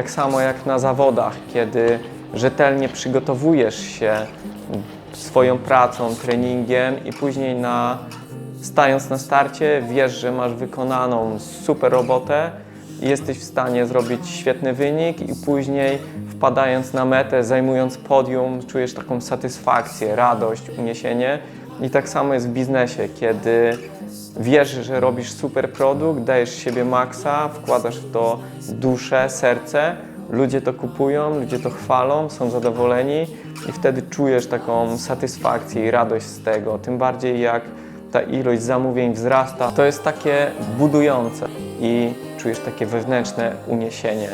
Tak samo jak na zawodach, kiedy rzetelnie przygotowujesz się swoją pracą, treningiem i później na, stając na starcie wiesz, że masz wykonaną super robotę i jesteś w stanie zrobić świetny wynik i później wpadając na metę, zajmując podium, czujesz taką satysfakcję, radość, uniesienie. I tak samo jest w biznesie, kiedy wiesz, że robisz super produkt, dajesz siebie maksa, wkładasz w to duszę, serce, ludzie to kupują, ludzie to chwalą, są zadowoleni i wtedy czujesz taką satysfakcję i radość z tego. Tym bardziej jak ta ilość zamówień wzrasta, to jest takie budujące i czujesz takie wewnętrzne uniesienie.